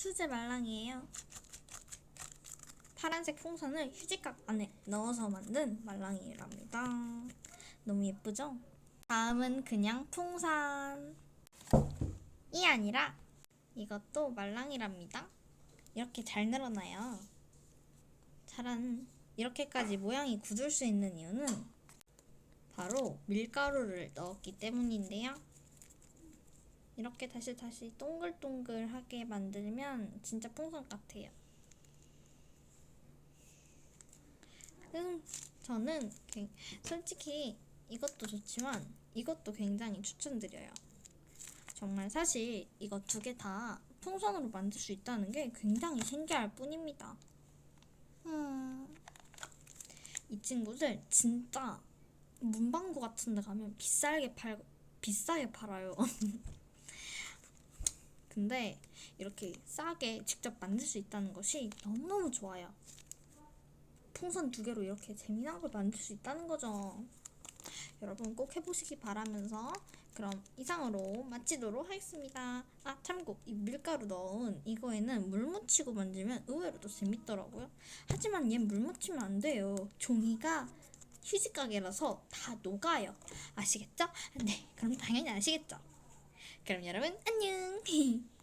수제 말랑이에요. 파란색 풍선을 휴지각 안에 넣어서 만든 말랑이랍니다. 너무 예쁘죠? 다음은 그냥 풍선. 이 아니라 이것도 말랑이랍니다. 이렇게 잘 늘어나요. 자란 이렇게까지 모양이 굳을 수 있는 이유는 바로 밀가루를 넣었기 때문인데요. 이렇게 다시 다시 동글동글하게 만들면 진짜 풍선 같아요. 음, 저는 굉- 솔직히 이것도 좋지만 이것도 굉장히 추천드려요. 정말 사실 이거 두 개 다 풍선으로 만들 수 있다는 게 굉장히 신기할 뿐입니다. 음, 이 친구들 진짜 문방구 같은 데 가면 비싸게 팔 비싸게 팔아요. 근데 이렇게 싸게 직접 만들 수 있다는 것이 너무너무 좋아요. 풍선 두 개로 이렇게 재미난 걸 만들 수 있다는 거죠. 여러분 꼭 해보시기 바라면서 그럼 이상으로 마치도록 하겠습니다. 아 참고 이 밀가루 넣은 이거에는 물 묻히고 만들면 의외로 더 재밌더라고요. 하지만 얘 물 묻히면 안 돼요. 종이가 휴지 가게라서 다 녹아요. 아시겠죠? 네, 그럼 당연히 아시겠죠? 그럼 여러분 안녕.